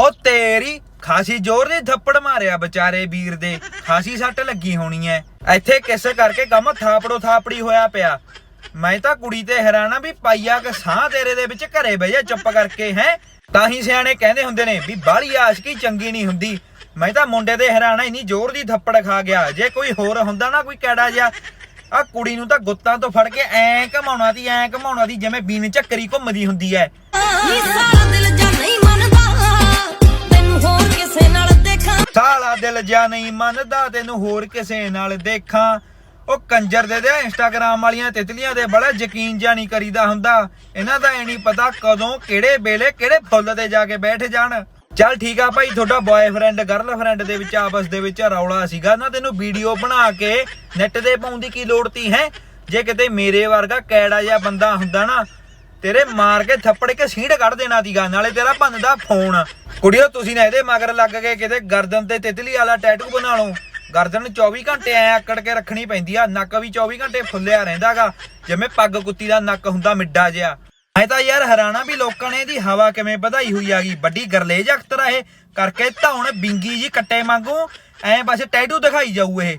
ਉਹ ਤੇਰੀ ਖਾਸੀ ਜ਼ੋਰ ਦੀ ਥੱਪੜ ਮਾਰਿਆ ਵਿਚਾਰੇ ਵੀਰ ਦੇ। ਖਾਸੀ ਸੱਟ ਲੱਗੀ ਹੋਣੀ ਐ। ਇੱਥੇ ਕਿਸ ਕਰਕੇ ਕੰਮ ਥਾਪੜੋ ਥਾਪੜੀ ਹੋਇਆ ਪਿਆ? ਮੈਂ ਤਾਂ ਕੁੜੀ ਤੇ ਹੈਰਾਨਾ ਵੀ ਪਾਈਆ ਕਿ ਸਾਹ ਤੇਰੇ ਦੇ ਵਿੱਚ ਘਰੇ ਬਹਿ ਜਾ ਚੁੱਪ ਕਰਕੇ, ਹੈ? ਤਾਂ ਹੀ ਸਿਆਣੇ ਕਹਿੰਦੇ ਹੁੰਦੇ ਨੇ ਵੀ ਬਾਹਲੀ ਆਸ਼ਕੀ ਚੰਗੀ ਨਹੀਂ ਹੁੰਦੀ। ਮੈਂ ਤਾਂ ਮੁੰਡੇ ਦੇ ਹੈਰਾਨਾ ਇੰਨੀ ਜ਼ੋਰ ਦੀ ਥੱਪੜ ਖਾ ਗਿਆ। ਜੇ ਕੋਈ ਹੋਰ ਹੁੰਦਾ ਨਾ ਕੋਈ ਕੈੜਾ ਜਿਹਾ ਆ ਕੁੜੀ ਨੂੰ ਤਾਂ ਗੁੱਤਾਂ ਤੋਂ ਫੜ ਕੇ ਐਂ ਘਮਾਉਣਾ ਦੀ ਐਂ ਘਮਾਉਣਾ ਦੀ ਜਿਵੇਂ ਬੀਨ ਚੱਕਰੀ ਘੁੰਮਦੀ ਹੁੰਦੀ ਐ। ਨੀ ਸਾਰਾ ਦਿਲ ਜਾਂ ਨਹੀਂ ਮੰਨਦਾ ਤੈਨੂੰ ਹੋਰ ਕਿਸੇ ਨਾਲ ਦੇਖਾਂ। ਸਾਲਾ ਦਿਲ ਜਾ ਨਹੀਂ ਮੰਨਦਾ ਤੈਨੂੰ ਹੋਰ ਕਿਸੇ ਨਾਲ ਦੇਖਾਂ। ਉਹ ਕੰਜਰ ਦੇ ਦੇ ਇੰਸਟਾਗ੍ਰਾਮ ਵਾਲੀਆਂ ਤਿਤਲੀਆਂ ਦੇ ਬੜਾ ਯਕੀਨ ਜਾਂ ਨਹੀਂ ਕਰੀਦਾ ਹੁੰਦਾ। ਇਹਨਾਂ ਦਾ ਇਹ ਨਹੀਂ ਪਤਾ ਕਦੋਂ ਕਿਹੜੇ ਵੇਲੇ ਕਿਹੜੇ ਫੁੱਲ ਤੇ ਜਾ ਕੇ ਬੈਠ ਜਾਣ। ਚੱਲ ਠੀਕ ਆ ਭਾਈ, ਤੁਹਾਡਾ ਬॉयਫ੍ਰੈਂਡ ਗਰਲਫ੍ਰੈਂਡ ਦੇ ਵਿੱਚ, ਆਪਸ ਦੇ ਵਿੱਚ ਰੌਲਾ ਸੀਗਾ। ਨਾ ਤੈਨੂੰ ਵੀਡੀਓ ਬਣਾ ਕੇ ਨੈਟ ਤੇ ਪਾਉਣ ਦੀ ਕੀ ਲੋੜ ਤੀ, ਹੈ? ਜੇ ਕਿਤੇ ਮੇਰੇ ਵਰਗਾ ਕੈੜਾ ਜਿਹਾ ਬੰਦਾ ਹੁੰਦਾ ਨਾ, ਤੇਰੇ ਮਾਰ ਕੇ ਥੱਪੜ ਕੇ ਸੀਂਢ ਕੱਢ ਦੇਣਾ ਸੀਗਾ, ਨਾਲੇ ਤੇਰਾ ਭੰਨਦਾ ਫੋਨ। ਕੁੜੀਓ, ਤੁਸੀਂ ਨਾ ਇਹਦੇ ਮਗਰ ਲੱਗ ਕੇ ਕਿਤੇ ਗਰਦਨ ਤੇ ਤਿਤਲੀ ਵਾਲਾ ਟੈਟੂ ਬਣਾ ਲਓ। ਗਰਦਨ 24 ਘੰਟੇ ਐ ਆਕੜ ਕੇ ਰੱਖਣੀ ਪੈਂਦੀ ਆ, ਨੱਕ ਵੀ 24 ਘੰਟੇ ਫੁੱਲਿਆ ਰਹਿੰਦਾਗਾ, ਜਿਵੇਂ ਪੱਗ ਕੁੱਤੀ ਦਾ ਨੱਕ ਹੁੰਦਾ ਮਿੱਡਾ ਜਿਹਾ। ਮੈਂ ਤਾਂ ਯਾਰ ਹੈਰਾਨਾ ਵੀ ਲੋਕਾਂ ਨੇ ਇਹਦੀ ਹਵਾ ਕਿਵੇਂ ਵਧਾਈ ਹੋਈ ਆ ਗਈ। ਵੱਡੀ ਗਰਲੇਜ ਅਖਤਰਾ ਇਹ। ਕਰਕੇ ਧੌਣ ਬਿੰਗੀ ਜੀ ਕੱਟੇ ਵਾਂਗੂ। ਐ ਬਸ ਟੈਟੂ ਦਿਖਾਈ ਜਾਊ ਇਹ।